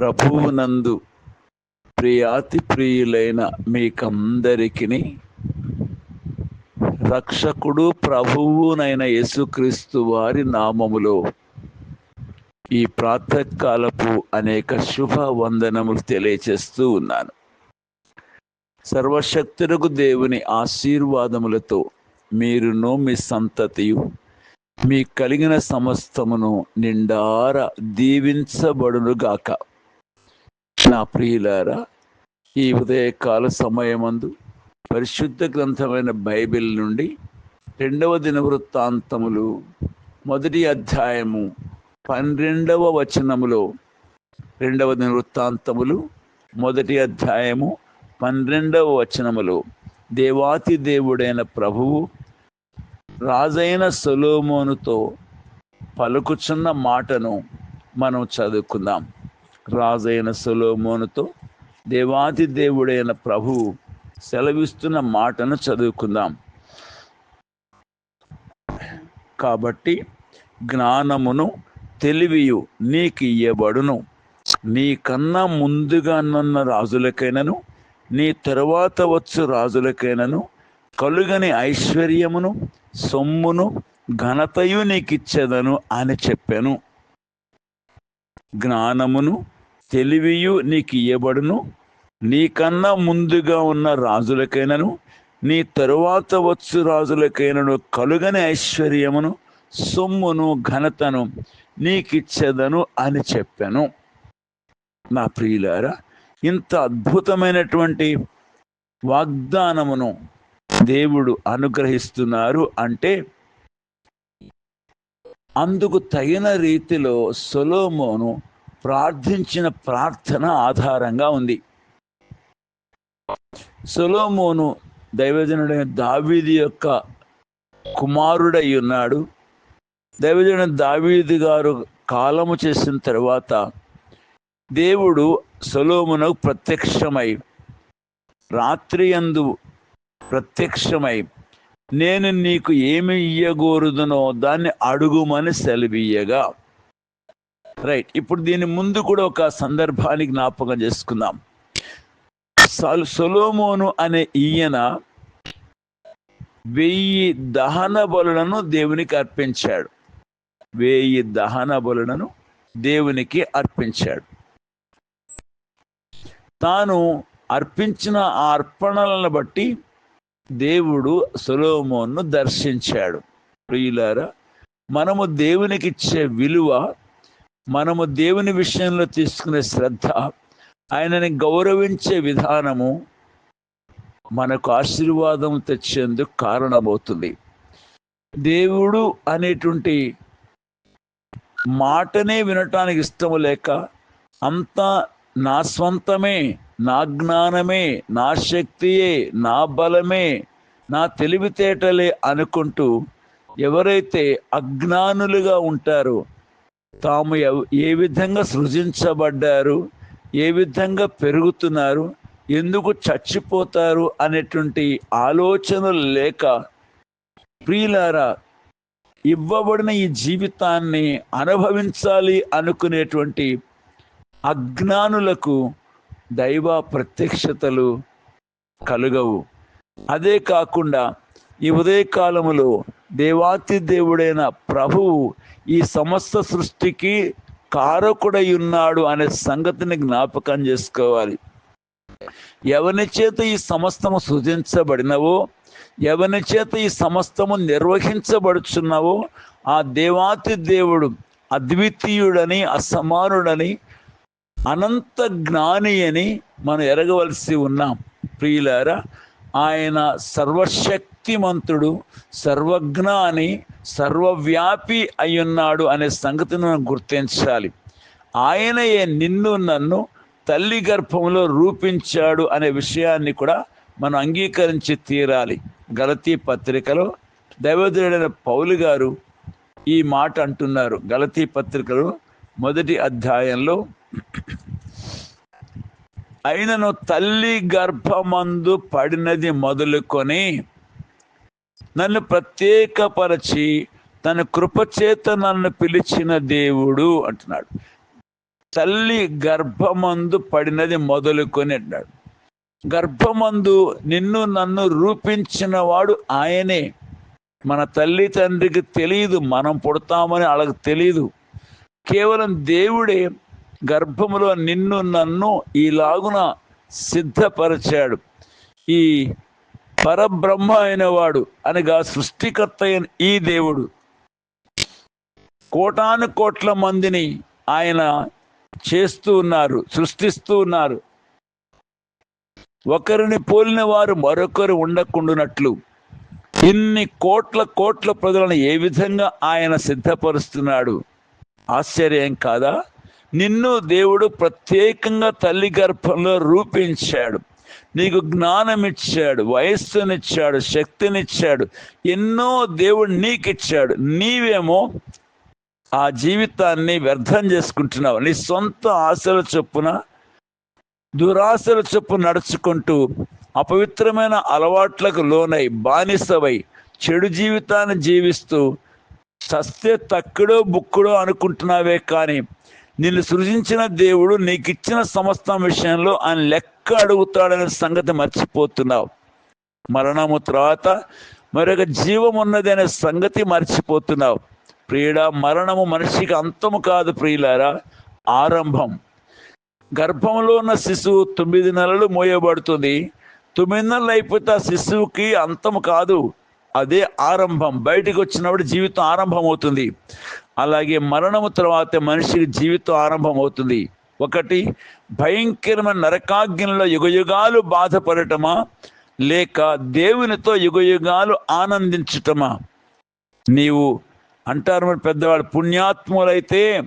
ప్రభువునందు ప్రియాతి ప్రియులైన మీకందరికీ రక్షకుడు ప్రభువునైన యేసుక్రీస్తు వారి నామములో ఈ ప్రాతకాలపు అనేక శుభ వందనములు తెలియచేస్తూ ఉన్నాను. సర్వశక్తులకు దేవుని ఆశీర్వాదములతో మీరును మీ సంతతియు మీ కలిగిన సమస్తమును నిండార దీవించబడునుగాక. నా ప్రియులారా ఈ ఉదయకాల సమయమందు పరిశుద్ధ గ్రంథమైన బైబిల్ నుండి రెండవ దిన వృత్తాంతములు మొదటి అధ్యాయము పన్నెండవ వచనములో రెండవ దిన వృత్తాంతములు మొదటి అధ్యాయము పన్నెండవ వచనములో. దేవాతి దేవుడైన ప్రభువు రాజైన సొలోమోనుతో పలుకుచున్న మాటను మనం చదువుకుందాం. రాజైన సొలోమోనుతో దేవాతి దేవుడైన ప్రభువు సెలవిస్తున్న మాటను చదువుకుందాం. కాబట్టి జ్ఞానమును తెలివియు నీకు ఇయ్యబడును. నీకన్నా ముందుగా నన్న రాజులకైనను నీ తరువాత వచ్చు రాజులకైనను కలుగని ఐశ్వర్యమును సొమ్మును ఘనతయు నీకిచ్చేదను అని చెప్పాను. జ్ఞానమును తెలివియు నీకు ఇయ్యబడును నీకన్నా ముందుగా ఉన్న రాజులకైనను నీ తరువాత వచ్చు రాజులకైనను కలుగని ఐశ్వర్యమును సొమ్మును ఘనతను నీకిచ్చేదను అని చెప్పాను. నా ప్రియులారా ఇంత అద్భుతమైనటువంటి వాగ్దానమును దేవుడు అనుగ్రహిస్తున్నారు అంటే అందుకు తగిన రీతిలో సొలోమోను ప్రార్థించిన ప్రార్థన ఆధారంగా ఉంది. సొలోమోను దైవజనుడైన దావీది యొక్క కుమారుడై ఉన్నాడు. దైవజనుడు దావీది గారు కాలము చేసిన తర్వాత దేవుడు సొలోమునకు ప్రత్యక్షమై రాత్రి అందు ప్రత్యక్షమై నేను నీకు ఏమి ఇయ్యగోరుదునో దాన్ని అడుగుమని సెలవీయగా రైట్ ఇప్పుడు దీని ముందు కూడా ఒక సందర్భాన్ని జ్ఞాపకం చేసుకుందాం. సొలోమోను అనే ఈయన వెయ్యి దహన బలులను దేవునికి అర్పించాడు. వెయ్యి దహన బలులను దేవునికి అర్పించాడు. తాను అర్పించిన ఆ అర్పణలను బట్టి దేవుడు సొలోమోన్ను దర్శించాడు. ప్రియులారా మనము దేవునికి ఇచ్చే విలువ మనము దేవుని విషయంలో తీసుకునే శ్రద్ధ ఆయనని గౌరవించే విధానము మనకు ఆశీర్వాదం తెచ్చేందుకు కారణమవుతుంది. దేవుడు అనేటువంటి మాటనే వినటానికి ఇష్టము లేక అంతా నా స్వంతమే నా జ్ఞానమే నా శక్తియే నా బలమే నా తెలివితేటలే అనుకుంటూ ఎవరైతే అజ్ఞానులుగా ఉంటారో తాము ఏ విధంగా సృజించబడ్డారు ఏ విధంగా పెరుగుతున్నారు ఎందుకు చచ్చిపోతారు అనేటువంటి ఆలోచనలు లేక ప్రియులారా ఇవ్వబడిన ఈ జీవితాన్ని అనుభవించాలి అనుకునేటువంటి అజ్ఞానులకు దైవ ప్రత్యక్షతలు కలుగవు. అదే కాకుండా ఈ ఉదయకాలములో దేవాతి దేవుడైన ప్రభువు ఈ సమస్త సృష్టికి కారకుడై ఉన్నాడు అనే సంగతిని జ్ఞాపకం చేసుకోవాలి. ఎవరి చేత ఈ సమస్తము సృజించబడినవో ఎవరి చేత ఈ సమస్తము నిర్వహించబడుచున్నావో ఆ దేవాతి దేవుడు అద్వితీయుడని అసమానుడని అనంత జ్ఞాని అని మనం ఎరగవలసి ఉన్నాం. ప్రియులారా ఆయన సర్వశక్తిమంతుడు సర్వజ్ఞాని సర్వవ్యాపి అయ్యున్నాడు అనే సంగతిని మనం గుర్తించాలి. ఆయనయే నిన్ను నన్ను తల్లి గర్భంలో రూపించాడు అనే విషయాన్ని కూడా మనం అంగీకరించి తీరాలి. గలతీ పత్రికలో దైవదేడైన పౌలు గారు ఈ మాట అంటున్నారు. గలతీ పత్రికలో మొదటి అధ్యాయంలో అయినను తల్లి గర్భమందు పడినది మొదలుకొని నన్ను ప్రత్యేకపరచి తన కృపచేత నన్ను పిలిచిన దేవుడు అంటున్నాడు. తల్లి గర్భమందు పడినది మొదలుకొని అంటున్నాడు. గర్భమందు నిన్ను నన్ను రూపించిన వాడు ఆయనే. మన తల్లి తండ్రికి తెలియదు మనం పుడతామని వాళ్ళకి తెలియదు. కేవలం దేవుడే గర్భములో నిన్ను నన్ను ఈలాగున సిద్ధపరిచాడు. ఈ పరబ్రహ్మ అయిన వాడు అనగా సృష్టికర్త అయిన ఈ దేవుడు. కోటాను కోట్ల మందిని ఆయన చేస్తూ ఉన్నారు సృష్టిస్తూ ఉన్నారు. ఒకరిని పోలిన వారు మరొకరు ఉండకుండానట్లు. ఇన్ని కోట్ల కోట్ల ప్రజలను ఏ విధంగా ఆయన సిద్ధపరుస్తున్నాడు? ఆశ్చర్యం కాదా? నిన్ను దేవుడు ప్రత్యేకంగా తల్లి గర్భంలో రూపించాడు. నీకు జ్ఞానం ఇచ్చాడు వయస్సునిచ్చాడు శక్తినిచ్చాడు ఎన్నో దేవుడు నీకిచ్చాడు. నీవేమో ఆ జీవితాన్ని వ్యర్థం చేసుకుంటున్నావు. నీ సొంత ఆశల చొప్పున దురాశల చొప్పు నడుచుకుంటూ అపవిత్రమైన అలవాట్లకు లోనై బానిసవై చెడు జీవితాన్ని జీవిస్తూ సస్తే తక్కుడో బుక్కుడో అనుకుంటున్నావే కానీ నిన్ను సృజించిన దేవుడు నీకు ఇచ్చిన సమస్తం విషయంలో ఆయన లెక్క అడుగుతాడనే సంగతి మర్చిపోతున్నావు. మరణము తర్వాత మరొక జీవం ఉన్నది అనే సంగతి మర్చిపోతున్నావు. ప్రియుడ మరణము మనిషికి అంతము కాదు ప్రియులారా ఆరంభం. గర్భంలో ఉన్న శిశువు తొమ్మిది నెలలు మోయబడుతుంది. తొమ్మిది నెలలు అయిపోతే ఆ శిశువుకి అంతం కాదు అదే ఆరంభం. బయటికి వచ్చినప్పుడు జీవితం ఆరంభం అవుతుంది అలాగే మరణము తర్వాత మనిషికి జీవితం ఆరంభం అవుతుంది ఒకటి భయంకరమైన నరకాగ్నిలో యుగయుగాలు బాధపడటమా? లేక దేవునితో యుగయుగాలు ఆనందించటమా? నీవు అంటారు మరి పెద్దవాళ్ళు పుణ్యాత్ములైతే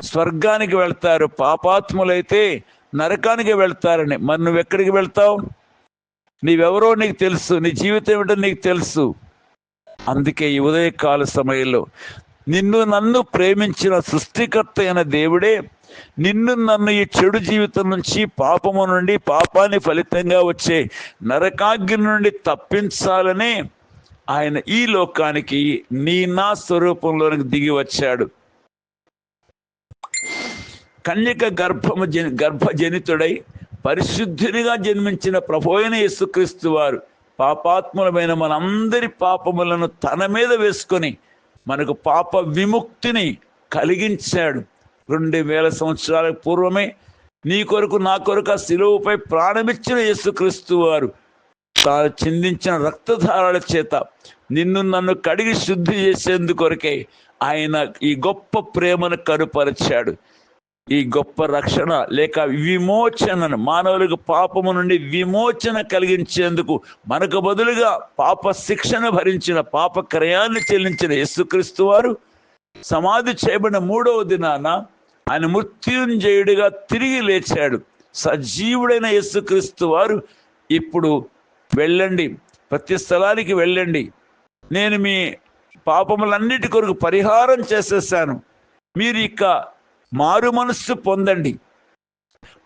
స్వర్గానికి వెళ్తారు పాపాత్ములైతే నరకానికి వెళ్తారని. మరి నువ్వు ఎక్కడికి వెళ్తావు? నీవెవరో నీకు తెలుసు నీ జీవితం ఏమిటో నీకు తెలుసు. అందుకే ఈ ఉదయకాల సమయంలో నిన్ను నన్ను ప్రేమించిన సృష్టికర్త అయిన దేవుడే నిన్ను నన్ను ఈ చెడు జీవితం నుంచి పాపము నుండి పాపాన్ని ఫలితంగా వచ్చే నరకాగ్ని నుండి తప్పించాలని ఆయన ఈ లోకానికి నీ నా స్వరూపంలోనికి దిగి వచ్చాడు. కన్యక గర్భము జ గర్భజనితుడై పరిశుద్ధునిగా జన్మించిన ప్రభు యేసుక్రీస్తు వారు పాపాత్ములమైన మనందరి పాపములను తన మీద వేసుకొని మనకు పాప విముక్తిని కలిగించాడు. రెండు వేల సంవత్సరాల పూర్వమే నీ కొరకు నా కొరకు ఆ శిలువుపై ప్రాణమిచ్చిన యేసుక్రీస్తు వారు తాను చిందించిన రక్తధారాల చేత నిన్ను నన్ను కడిగి శుద్ధి చేసేందుకొరకే ఆయన ఈ గొప్ప ప్రేమను కనుపరిచాడు. ఈ గొప్ప రక్షణ లేక విమోచనను మానవులకు పాపము నుండి విమోచన కలిగించేందుకు మనకు బదులుగా పాప శిక్షను భరించిన పాప క్రయాన్ని చెల్లించిన యేసుక్రీస్తు వారు సమాధి చేయబడిన మూడవ దినాన ఆయన మృత్యుంజయుడిగా తిరిగి లేచాడు. సజీవుడైన యేసుక్రీస్తు వారు ఇప్పుడు వెళ్ళండి ప్రతి స్థలానికి వెళ్ళండి. నేను మీ పాపములన్నిటి కొరకు పరిహారం చేసేసాను. మీరు ఇక మారు మనస్సు పొందండి.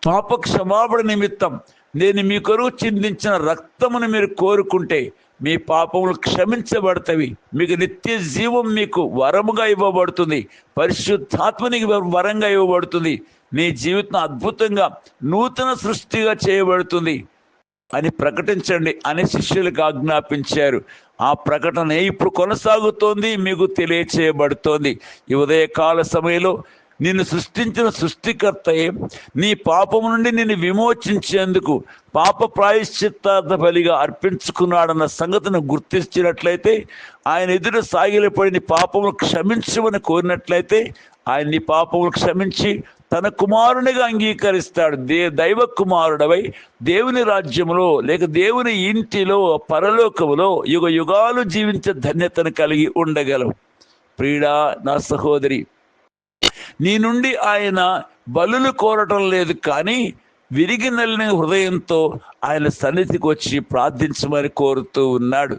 పాప క్షమాపణ నిమిత్తం నేను మీ కొరకు చిందించిన రక్తమును మీరు కోరుకుంటే మీ పాపములు క్షమించబడతవి. మీకు నిత్య జీవం మీకు వరముగా ఇవ్వబడుతుంది. పరిశుద్ధాత్మనికి వరంగా ఇవ్వబడుతుంది. నీ జీవితం అద్భుతంగా నూతన సృష్టిగా చేయబడుతుంది అని ప్రకటించండి అని శిష్యులకు ఆజ్ఞాపించారు. ఆ ప్రకటన ఇప్పుడు కొనసాగుతోంది మీకు తెలియచేయబడుతోంది. ఈ ఉదయకాల సమయంలో నిన్ను సృష్టించిన సృష్టికర్తయే. నీ పాపము నుండి నిన్ను విమోచించేందుకు పాప ప్రాయశ్చిత్తార్థ బలిగా అర్పించుకున్నాడన్న సంగతిని గుర్తించినట్లయితే ఆయన ఎదురు సాగిలపడి నీ పాపములు క్షమించమని కోరినట్లయితే ఆయన నీ పాపములు క్షమించి తన కుమారునిగా అంగీకరిస్తాడు. దే దైవ కుమారుడవై దేవుని రాజ్యములో లేక దేవుని ఇంటిలో పరలోకములో యుగ యుగాలు జీవించే ధన్యతను కలిగి ఉండగలవు. ప్రీడా నా సహోదరి నీ నుండి ఆయన బలులు కోరటం లేదు కానీ విరిగి నల్లిన హృదయంతో ఆయన సన్నిధికి వచ్చి ప్రార్థించమని కోరుతూ ఉన్నాడు.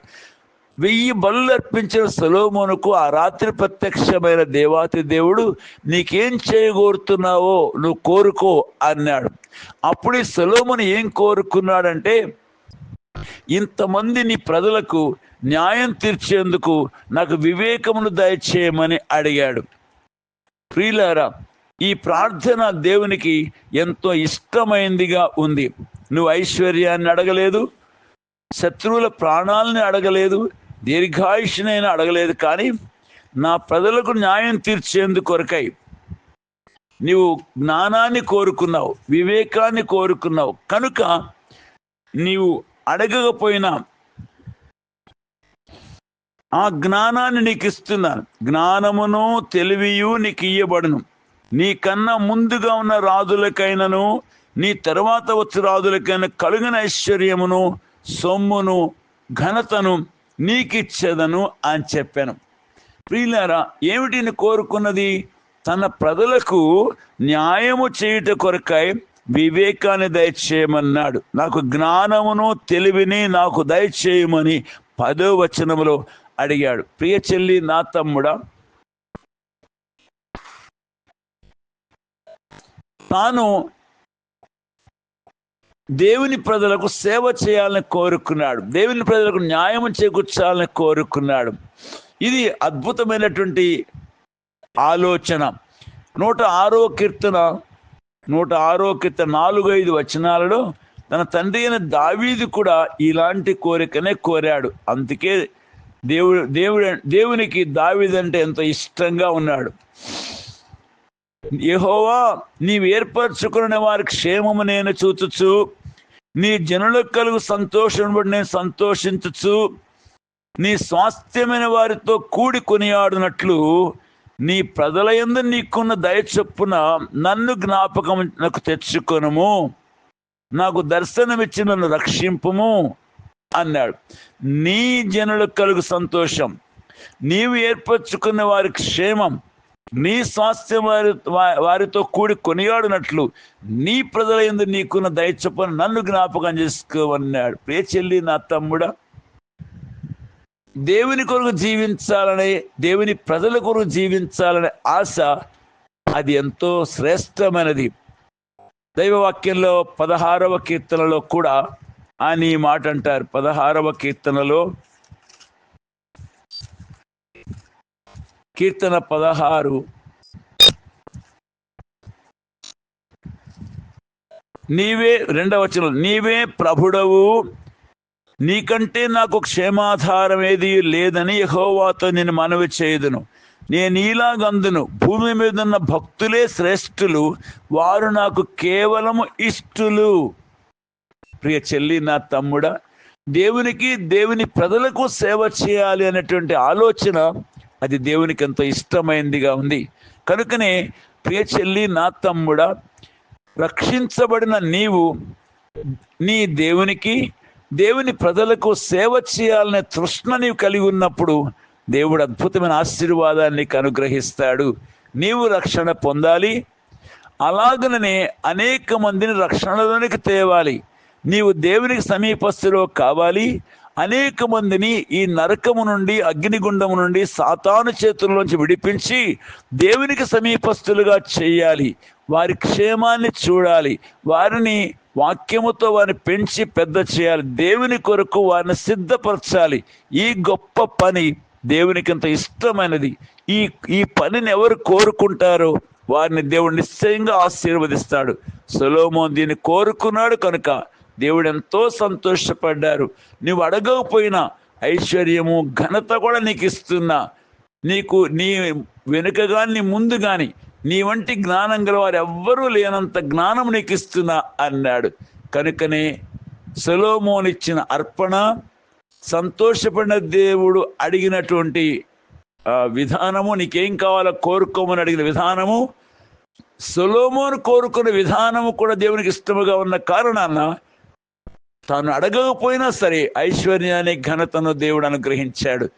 వెయ్యి బలు అర్పించిన సొలోమోనుకు ఆ రాత్రి ప్రత్యక్షమైన దేవాతి దేవుడు నీకేం చేయగోరుతున్నావో నువ్వు కోరుకో అన్నాడు. అప్పుడు ఈ సొలోమును ఏం కోరుకున్నాడంటే ఇంతమంది నీ ప్రజలకు న్యాయం తీర్చేందుకు నాకు వివేకమును దయచేయమని అడిగాడు. ప్రియులారా ఈ ప్రార్థన దేవునికి ఎంతో ఇష్టమైందిగా ఉంది. నువ్వు ఐశ్వర్యాన్ని అడగలేదు శత్రువుల ప్రాణాలని అడగలేదు దీర్ఘాయుషునైనా అడగలేదు కానీ నా ప్రజలకు న్యాయం తీర్చేందు కొరకై నీవు జ్ఞానాన్ని కోరుకున్నావు వివేకాన్ని కోరుకున్నావు. కనుక నీవు అడగకపోయినా ఆ జ్ఞానాన్ని నీకు ఇస్తున్నాను. జ్ఞానమును తెలివియు నీకు ఇయ్యబడును. నీకన్నా ముందుగా ఉన్న రాజులకైనను నీ తర్వాత వచ్చే రాజులకైనా కలిగిన ఐశ్వర్యమును సొమ్మును ఘనతను నీకిచ్చేదను అని చెప్పాను. ప్రియులారా ఏమిటిని కోరుకున్నది? తన ప్రజలకు న్యాయము చేయుట కొరకై వివేకాన్ని దయచేయమన్నాడు. నాకు జ్ఞానమును తెలివిని నాకు దయచేయమని పదో వచనములో అడిగాడు ప్రియ చెల్లి నా తమ్ముడా? తాను దేవుని ప్రజలకు సేవ చేయాలని కోరుకున్నాడు. దేవుని ప్రజలకు న్యాయం చేకూర్చాలని కోరుకున్నాడు. ఇది అద్భుతమైనటువంటి ఆలోచన. నూట ఆరో కీర్తన నూట ఆరో కీర్తన నాలుగు ఐదు వచనాలలో తన తండ్రి అయిన దావీది కూడా ఇలాంటి కోరికనే కోరాడు. అందుకే దేవుడు దేవుడు దేవునికి దావిదంటే ఎంత ఇష్టంగా ఉన్నాడు. యహోవా నీవు ఏర్పరచుకున్న వారి క్షేమము నేను చూచుచు నీ జనులకు కలుగు సంతోషం బట్టి నేను సంతోషించచ్చు నీ స్వాస్థ్యమైన వారితో కూడి కొనియాడినట్లు నీ ప్రజల యందు నీకున్న దయ చొప్పున నన్ను జ్ఞాపకం నాకు తెచ్చుకొనము. నాకు దర్శనమిచ్చి నన్ను రక్షింపము. అన్నాడు. నీ జనులకు కలుగు సంతోషం నీవు ఏర్పరచుకున్న వారి క్షేమం నీ స్వాస్థ్యం వారి వారితో కూడి కొనియాడినట్లు నీ ప్రజల ఎందు నీకున్న దయచొప్పున నన్ను జ్ఞాపకం చేసుకోమన్నాడు ప్రే చెల్లి నా తమ్ముడా దేవుని కొరకు జీవించాలనే దేవుని ప్రజల కొరకు జీవించాలనే ఆశ అది ఎంతో శ్రేష్టమైనది. దైవవాక్యంలో పదహారవ కీర్తనలో కూడా అని మాట అంటారు. పదహారవ కీర్తనలో కీర్తన పదహారు. నీవే రెండవ వచనం నీవే ప్రభుడవు. నీకంటే నాకు క్షేమాధారం ఏది లేదని యహోవాతో నేను మనవి చేయదును. నేను ఇలాగందును భూమి మీద ఉన్న భక్తులే శ్రేష్ఠులు. వారు నాకు కేవలము ఇష్టులు. ప్రియ చెల్లి నా తమ్ముడా దేవునికి దేవుని ప్రజలకు సేవ చేయాలి అనేటువంటి ఆలోచన అది దేవునికి ఎంతో ఇష్టమైందిగా ఉంది. కనుకనే ప్రియ చెల్లి నా తమ్ముడా రక్షించబడిన నీవు నీ దేవునికి దేవుని ప్రజలకు సేవ చేయాలనే తృష్ణ నీవు కలిగి ఉన్నప్పుడు దేవుడు అద్భుతమైన ఆశీర్వాదాన్ని అనుగ్రహిస్తాడు. నీవు రక్షణ పొందాలి. అలాగనే అనేక మందిని రక్షణలోనికి తేవాలి. నీవు దేవునికి సమీపస్థులో కావాలి. అనేక మందిని ఈ నరకము నుండి అగ్నిగుండము నుండి సాతాను చేతుల్లోంచి విడిపించి దేవునికి సమీపస్తులుగా చేయాలి. వారి క్షేమాన్ని చూడాలి. వారిని వాక్యముతో వారిని పెంచి పెద్ద చేయాలి. దేవుని కొరకు వారిని సిద్ధపరచాలి. ఈ గొప్ప పని దేవునికి ఎంత ఇష్టమైనది. ఈ ఈ పనిని ఎవరు కోరుకుంటారో వారిని దేవుడు నిశ్చయంగా ఆశీర్వదిస్తాడు. సొలోమోన్ దీన్ని కోరుకున్నాడు కనుక దేవుడు ఎంతో సంతోషపడ్డారు. నువ్వు అడగకపోయినా ఐశ్వర్యము ఘనత కూడా నీకు ఇస్తున్నా నీకు నీ వెనుక కానీ నీ ముందు కానీ నీ వంటి జ్ఞానం గల వారు ఎవ్వరూ లేనంత జ్ఞానం నీకు ఇస్తున్నా అన్నాడు. కనుకనే సొలోమోన్ ఇచ్చిన అర్పణ సంతోషపడిన దేవుడు అడిగినటువంటి విధానము నీకేం కావాలో కోరుకోమని అడిగిన విధానము సొలోమోను కోరుకున్న విధానము కూడా దేవునికి ఇష్టముగా ఉన్న కారణాన తాను అడగకపోయినా సరే ఐశ్వర్యాన్ని ఘనతను దేవుడు అనుగ్రహించాడు.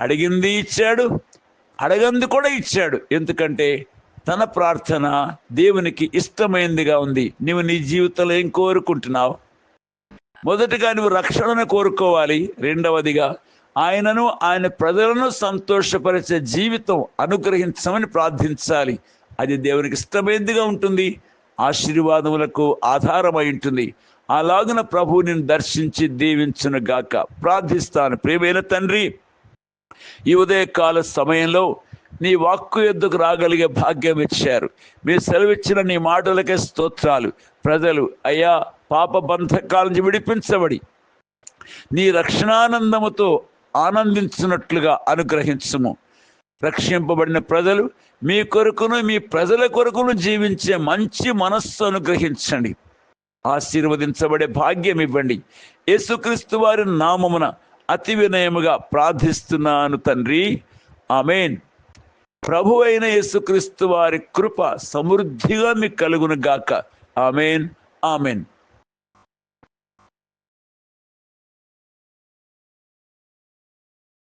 అడిగింది ఇచ్చాడు అడగంది కూడా ఇచ్చాడు. ఎందుకంటే తన ప్రార్థన దేవునికి ఇష్టమైందిగా ఉంది. నీవు నీ జీవితంలో ఏం కోరుకుంటున్నావు? మొదటిగా నువ్వు రక్షణను కోరుకోవాలి. రెండవదిగా ఆయనను ఆయన ప్రజలను సంతోషపరిచే జీవితం అనుగ్రహించమని ప్రార్థించాలి. అది దేవునికి ఇష్టమైనదిగా ఉంటుంది. ఆశీర్వాదములకు ఆధారమై ఉంటుంది. అలాగున ప్రభు నిన్ను దర్శించి దీవించును గాక. ప్రార్థిస్తాను. ప్రియమైన తండ్రి ఈ ఉదయకాల సమయంలో నీ వాక్కు ఎద్దుకు రాగలిగే భాగ్యం ఇచ్చారు. మీరు సెలవిచ్చిన నీ మాటలకే స్తోత్రాలు. ప్రజలు అయ్యా పాప బంధకాల నుంచి విడిపించబడి నీ రక్షణానందముతో ఆనందించినట్లుగా అనుగ్రహించము. రక్షింపబడిన ప్రజలు మీ కొరకును మీ ప్రజల కొరకును జీవించే మంచి మనస్సు అనుగ్రహించండి. ఆశీర్వదించబడే భాగ్యం ఇవ్వండి. యేసుక్రీస్తు వారి నామమున అతి వినయముగా ప్రార్థిస్తున్నాను తండ్రి. ఆమెన్. ప్రభు అయిన యేసుక్రీస్తు వారి కృప సమృద్ధిగా మీకు కలుగును గాక. ఆమెన్. ఆమెన్.